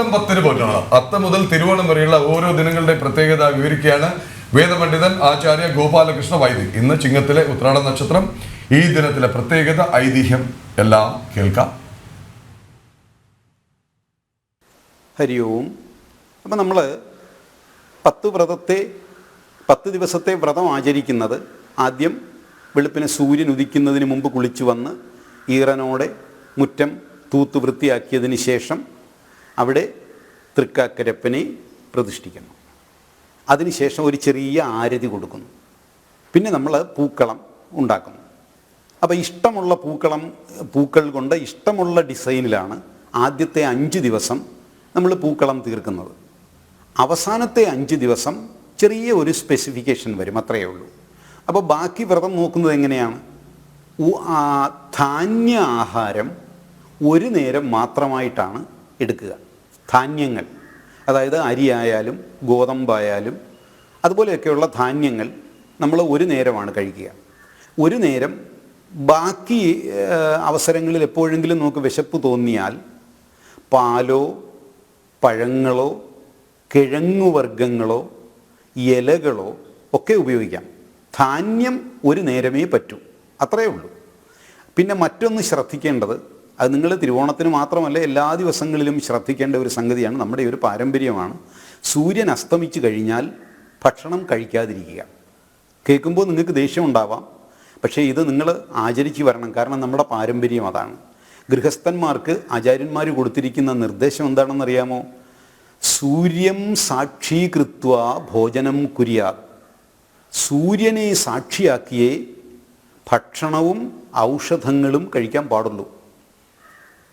അത്തം പത്തിന് പോറ്റണം അത്തം മുതൽ തിരുവോണം വരെയുള്ള ഓരോ ദിനങ്ങളുടെ പ്രത്യേകത വിവരിക്കുകയാണ് വേദപണ്ഡിതൻ ആചാര്യ ഗോപാലകൃഷ്ണ വൈദ്യ ഇന്ന് ചിങ്ങത്തിലെ ഉത്രാട നക്ഷത്രം. ഈ ദിനത്തിലെ പ്രത്യേകത ഐതിഹ്യം എല്ലാം കേൾക്കാം. ഹരി ഓം. അപ്പം നമ്മൾ പത്ത് വ്രതത്തെ പത്ത് ദിവസത്തെ വ്രതം ആചരിക്കുന്നത് ആദ്യം വെളുപ്പിനെ സൂര്യൻ ഉദിക്കുന്നതിന് മുമ്പ് കുളിച്ചു വന്ന് ഈറനോടെ മുറ്റം തൂത്ത് വൃത്തിയാക്കിയതിന് ശേഷം അവിടെ തൃക്കാക്കരപ്പനെ പ്രതിഷ്ഠിക്കുന്നു. അതിനുശേഷം ഒരു ചെറിയ ആരതി കൊടുക്കുന്നു. പിന്നെ നമ്മൾ പൂക്കളം ഉണ്ടാക്കുന്നു. അപ്പോൾ ഇഷ്ടമുള്ള പൂക്കളം പൂക്കൾ കൊണ്ട് ഇഷ്ടമുള്ള ഡിസൈനിലാണ് ആദ്യത്തെ അഞ്ച് ദിവസം നമ്മൾ പൂക്കളം തീർക്കുന്നത്. അവസാനത്തെ അഞ്ച് ദിവസം ചെറിയ ഒരു സ്പെസിഫിക്കേഷൻ വരും അത്രയേ ഉള്ളൂ. അപ്പോൾ ബാക്കി വ്രതം നോക്കുന്നത് എങ്ങനെയാണ്? ധാന്യ ആഹാരം ഒരു നേരം മാത്രമായിട്ടാണ് എടുക്കുക. ധാന്യങ്ങൾ. അതായത് അരിയായാലും ഗോതമ്പായാലും അതുപോലെയൊക്കെയുള്ള ധാന്യങ്ങൾ നമ്മൾ ഒരു നേരമാണ് കഴിക്കുക. ഒരു നേരം ബാക്കി അവസരങ്ങളിൽ എപ്പോഴെങ്കിലും നമുക്ക് വിശപ്പ് തോന്നിയാൽ പാലോ പഴങ്ങളോ കിഴങ്ങുവർഗങ്ങളോ ഇലകളോ ഒക്കെ ഉപയോഗിക്കാം. ധാന്യം ഒരു നേരമേ പറ്റൂ. അത്രയേ ഉള്ളൂ. പിന്നെ മറ്റൊന്ന് ശ്രദ്ധിക്കേണ്ടത് അത് നിങ്ങൾ തിരുവോണത്തിന് മാത്രമല്ല എല്ലാ ദിവസങ്ങളിലും ശ്രദ്ധിക്കേണ്ട ഒരു സംഗതിയാണ്. നമ്മുടെ ഒരു പാരമ്പര്യമാണ്. സൂര്യൻ അസ്തമിച്ചു കഴിഞ്ഞാൽ ഭക്ഷണം കഴിക്കാതിരിക്കുക. കേൾക്കുമ്പോൾ നിങ്ങൾക്ക് ദേഷ്യം ഉണ്ടാവാം. പക്ഷേ ഇത് നിങ്ങൾ ആചരിച്ചു വരണം. കാരണം നമ്മുടെ പാരമ്പര്യം അതാണ്. ഗൃഹസ്ഥന്മാർക്ക് ആചാര്യന്മാർ കൊടുത്തിരിക്കുന്ന നിർദ്ദേശം എന്താണെന്നറിയാമോ? സൂര്യം സാക്ഷീകൃത്വ ഭോജനം കുര്യാ സൂര്യനെ സാക്ഷിയാക്കിയേ ഭക്ഷണവും ഔഷധങ്ങളും കഴിക്കാൻ പാടുള്ളൂ.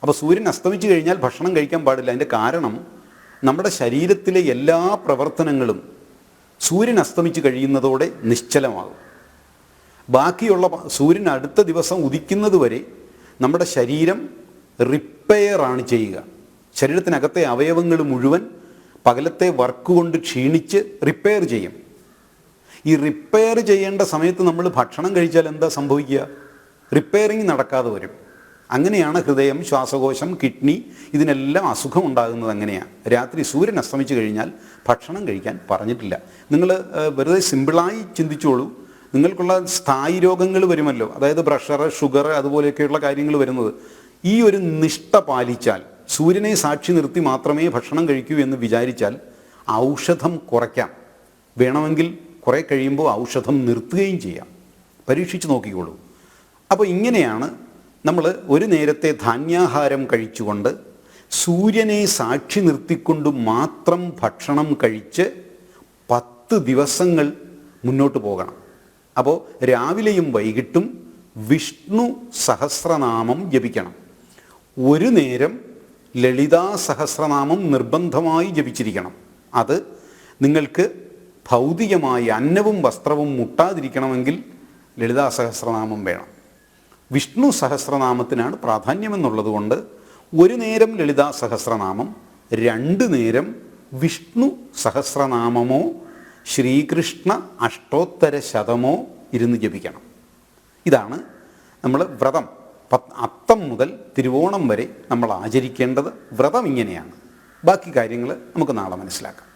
അപ്പോൾ സൂര്യൻ അസ്തമിച്ചു കഴിഞ്ഞാൽ ഭക്ഷണം കഴിക്കാൻ പാടില്ല. അതിന്റെ കാരണം നമ്മുടെ ശരീരത്തിലെ എല്ലാ പ്രവർത്തനങ്ങളും സൂര്യൻ അസ്തമിച്ച് കഴിയുന്നതോടെ നിശ്ചലമാകും. ബാക്കിയുള്ള സൂര്യൻ അടുത്ത ദിവസം ഉദിക്കുന്നത് വരെ നമ്മുടെ ശരീരം റിപ്പയറാണ് ചെയ്യുക. ശരീരത്തിനകത്തെ അവയവങ്ങൾ മുഴുവൻ പകലത്തെ വർക്ക് കൊണ്ട് ക്ഷീണിച്ച് റിപ്പയർ ചെയ്യും. ഈ റിപ്പയർ ചെയ്യേണ്ട സമയത്ത് നമ്മൾ ഭക്ഷണം കഴിച്ചാൽ എന്താ സംഭവിക്കുക? റിപ്പയറിങ് നടക്കാതെ വരും. അങ്ങനെയാണ് ഹൃദയം ശ്വാസകോശം കിഡ്നി ഇതിനെല്ലാം അസുഖം ഉണ്ടാകുന്നത് അങ്ങനെയാണ് രാത്രി സൂര്യൻ അസ്തമിച്ചു കഴിഞ്ഞാൽ ഭക്ഷണം കഴിക്കാൻ പറഞ്ഞിട്ടില്ല. നിങ്ങൾ വെറുതെ സിമ്പിളായി ചിന്തിച്ചോളൂ. നിങ്ങൾക്കുള്ള സ്ഥായി രോഗങ്ങൾ വരുമല്ലോ. അതായത് പ്രഷർ ഷുഗർ അതുപോലെയൊക്കെയുള്ള കാര്യങ്ങൾ വരുന്നത്. ഈ ഒരു നിഷ്ഠ പാലിച്ചാൽ സൂര്യനെ സാക്ഷി നിർത്തി മാത്രമേ ഭക്ഷണം കഴിക്കൂ എന്ന് വിചാരിച്ചാൽ ഔഷധം കുറയ്ക്കാം. വേണമെങ്കിൽ കുറേ കഴിയുമ്പോൾ ഔഷധം നിർത്തുകയും ചെയ്യാം. പരീക്ഷിച്ച് നോക്കിക്കോളൂ. അപ്പോൾ ഇങ്ങനെയാണ് നമ്മൾ ഒരു നേരത്തെ ധാന്യാഹാരം കഴിച്ചുകൊണ്ട് സൂര്യനെ സാക്ഷി നിർത്തിക്കൊണ്ട് മാത്രം ഭക്ഷണം കഴിച്ച് പത്ത് ദിവസങ്ങൾ മുന്നോട്ട് പോകണം. അപ്പോൾ രാവിലെയും വൈകിട്ടും വിഷ്ണു സഹസ്രനാമം ജപിക്കണം. ഒരു നേരം ലളിതാ സഹസ്രനാമം നിർബന്ധമായി ജപിച്ചിരിക്കണം. അത് നിങ്ങൾക്ക് ഭൗതികമായി അന്നവും വസ്ത്രവും മുട്ടാതിരിക്കണമെങ്കിൽ ലളിതാ സഹസ്രനാമം വേണം. വിഷ്ണു സഹസ്രനാമത്തിനാണ് പ്രാധാന്യമെന്നുള്ളത് കൊണ്ട് ഒരു നേരം ലളിതാ സഹസ്രനാമം രണ്ട് നേരം വിഷ്ണു സഹസ്രനാമമോ ശ്രീകൃഷ്ണ അഷ്ടോത്തര ശതമോ ഇരുന്ന് ജപിക്കണം. ഇതാണ് നമ്മൾ വ്രതം. അത്തം മുതൽ തിരുവോണം വരെ നമ്മൾ ആചരിക്കേണ്ടത് വ്രതം ഇങ്ങനെയാണ്. ബാക്കി കാര്യങ്ങൾ നമുക്ക് നാളെ മനസ്സിലാക്കാം.